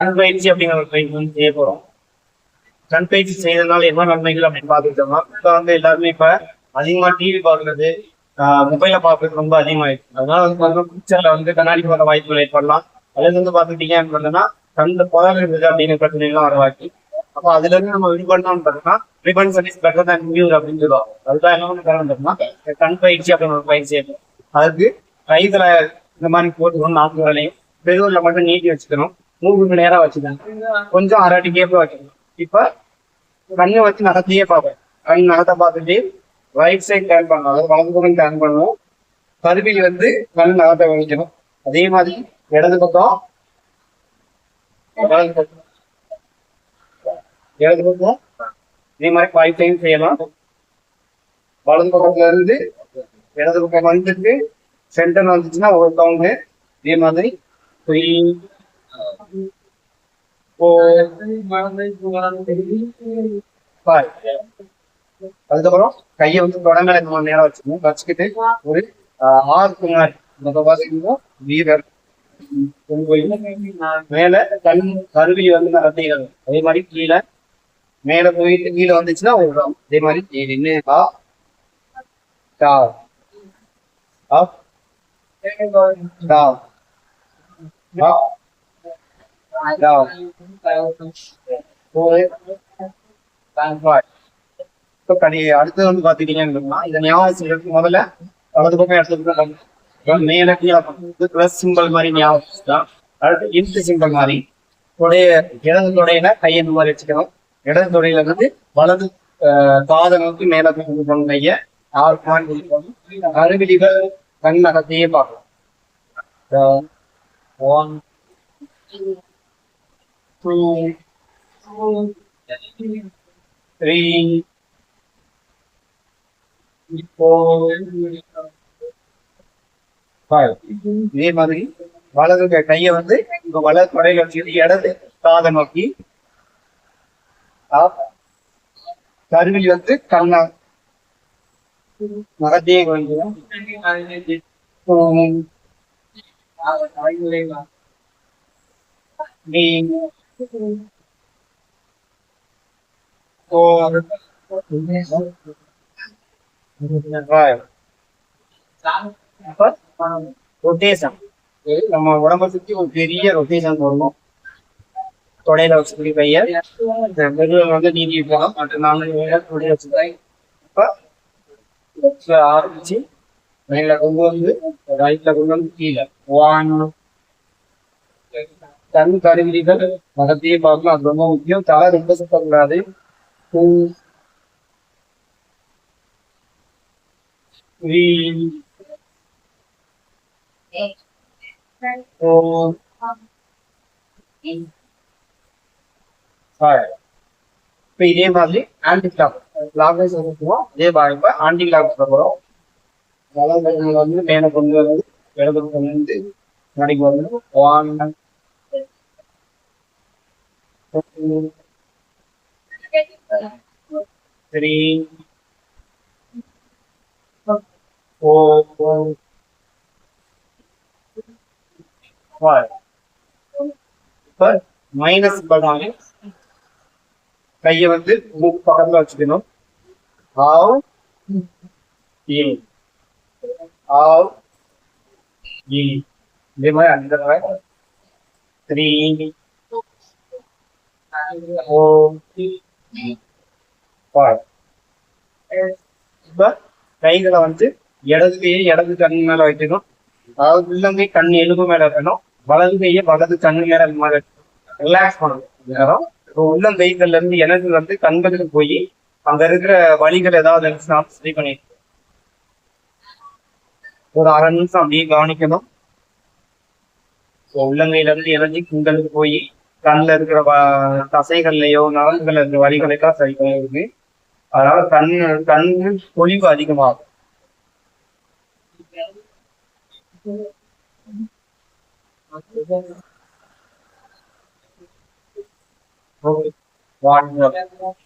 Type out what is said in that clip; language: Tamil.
கண் பயிற்சி அப்படிங்கிற ஒரு பயிற்சி வந்து செய்ய போறோம். கண் பயிற்சி செய்யறதுனால என்ன நன்மைகள் அப்படின்னு பார்த்துக்கிட்டோம்னா இப்ப வந்து எல்லாருமே இப்ப அதிகமா டிவி பார்க்கறது மொபைல பார்க்கறது ரொம்ப அதிகமாயிடுச்சு. அதனால வந்து பார்த்தீங்கன்னா பிக்சர்ல வந்து கண்ணாடி போற வாய்ப்புகள் ஏற்படலாம். அதுல வந்து பார்த்துக்கிட்டீங்க அப்படின்னா கண்ணுல புதல் இருக்குது அப்படிங்கிற பிரச்சனைகள்லாம் வரவாக்கி அப்போ அதுல இருந்து நம்ம விடுபடணும்னு பார்த்தோம்னா ரிபன் சர்வீஸ் பெட்டர் தான் கியூர் அப்படின்னு சொல்லுவோம் அதுதான் என்ன ஒன்று காரணம்னா கண் பயிற்சி அப்படின்னு ஒரு பயிற்சி இருக்கு. அதுக்கு கைகளை இந்த மாதிரி போட்டுக்கணும் நாட்டு வேலையும் பெருவில் மட்டும் நீட்டி வச்சுக்கணும். மூக்கு நேரா வச்சுக்கணும் கொஞ்சம் அரட்டி கேப்ப வைக்கணும். இப்ப கண்ணை வச்சு நகத்தையே பார்ப்பேன் கண் நகத்தை பார்த்துட்டு ரைட் சைட் டேர்ன் பண்ணணும். அதாவது வலது பக்கம் டேர்ன் பண்ணணும். கருவியில் வந்து கண் நகத்தை வைக்கணும். அதே மாதிரி இடது பக்கம். வலது பக்கம். இடது பக்கம். இதே மாதிரி ஃபைவ் டைம் செய்யலாம். வலது பக்கத்துல இருந்து இடது பக்கம் வந்துட்டு சென்டர் வந்துச்சுன்னா ஒரு கவுண்ட் இதே மாதிரி த்ரீ அதுக்கப்புறம் கையை வந்து தொடங்கல இந்த மாதிரி நேரம் வச்சுக்கணும். வச்சுக்கிட்டு ஒரு ஆறுக்கு ஆறு குமார் பாத்தீங்கன்னா வீரர். மேல கண் கருவி வந்து நடத்திகள் அதே மாதிரி கீழே மேல போயிட்டு கீழே வந்துச்சுன்னா ஒரு அதே மாதிரி கீழே நின்னு ஆ டா ஆ டா அப் டா ஃபோர் ஃபைவ் இப்போ கடி அடுத்தது வந்து பாத்துக்கிட்டீங்கன்னா இதை ஞாபகம் வச்சுக்கிறதுக்கு முதல்ல வலது பக்கம் எடுத்துக்கிட்டோம் மேல கீழே பிளஸ் சிம்பிள் மாதிரி ஞாபகம் வச்சுக்கலாம் அடுத்து இன்ட்டு சிம்பிள் மாதிரி தொடைய இடது தொடையில கையை மாதிரி வச்சுக்கணும் இடது தொடையில இருந்து வலது ஆஹ், காதை நோக்கி மேல கொண்டு போகணும் கையை ஆறு பாயிண்ட் அருவிலிகள் கண் நகத்தையே பார்க்கலாம் one two, three, four, five. இதே மாதிரி வலது கையை வந்து உங்க வலது தொடையில வச்சுக்கிட்டு இடது காதை நோக்கி. கருவில் வந்து கண்ணா. நகத்தையே கொஞ்சம் ரொட்டேஷன் நம்ம உடம்ப சுத்தி ஒரு பெரிய ரொட்டேஷன் போடணும் தொடையில வச்சுக்கூடிய கைய மெதுவில் வந்து நீதி போகணும் மற்ற நாலு தொடைய வச்சுக்கிறேன் இப்ப ஆரம்பிச்சு மேல கொண்டு வந்து ரைட்ல கொண்டு வந்து கீழே ஒன் கண் கருவிகள் மகத்தையே பார்க்கணும். அது ரொம்ப முக்கியம். தலை ரொம்ப சுத்தக்கூடாது இப்ப இதே மாதிரி ஆன்டி கிளாக் கிளாக் வைஸ் இதே மாதிரி ஆன்டி கிளாக் போறோம் வந்து மேல கொண்டு வந்து இடது கொண்டு வந்து முன்னாடிக்கு வந்து ஒன் த்ரீ ஃபோர் ஃபைவ் இப்போ மைனஸ் பண்ணாலே கையை வந்து மூக்கு பக்கத்துல வச்சுக்கணும். ஆவ் இ ஆவ் இ இதே மாதிரி அஞ்சு தடவை. த்ரீ ஃபோர் ஃபைவ் இப்ப கைகளை வந்து இடது கையை இடது கண் மேல வைக்கணும். அதாவது உள்ளங்கை கண் எலும்பு மேல இருக்கணும் வலது கையை வலது கண் மேல மேல ரிலாக்ஸ் பண்ணணும். நேரம் உள்ளங்கைகள்ல இருந்து எனர்ஜி வந்து கண்களுக்கு போய் அங்க இருக்கிற வழிகள் ஏதாவது இருந்துச்சுன்னா சரி பண்ணிட்டு ஒரு அரை நிமிஷம் அப்படியே கவனிக்கணும். உள்ளங்கையில இருந்து எனர்ஜி கண்களுக்கு போய் கண்ணில் இருக்கிற தசைகள்லயோ நரம்புகள்ல இருக்கிற வலிகளுக்கெல்லாம் சரி பண்ணிருக்கு அதனால கண் கண்ணு பொலிவு அதிகமாகும். One.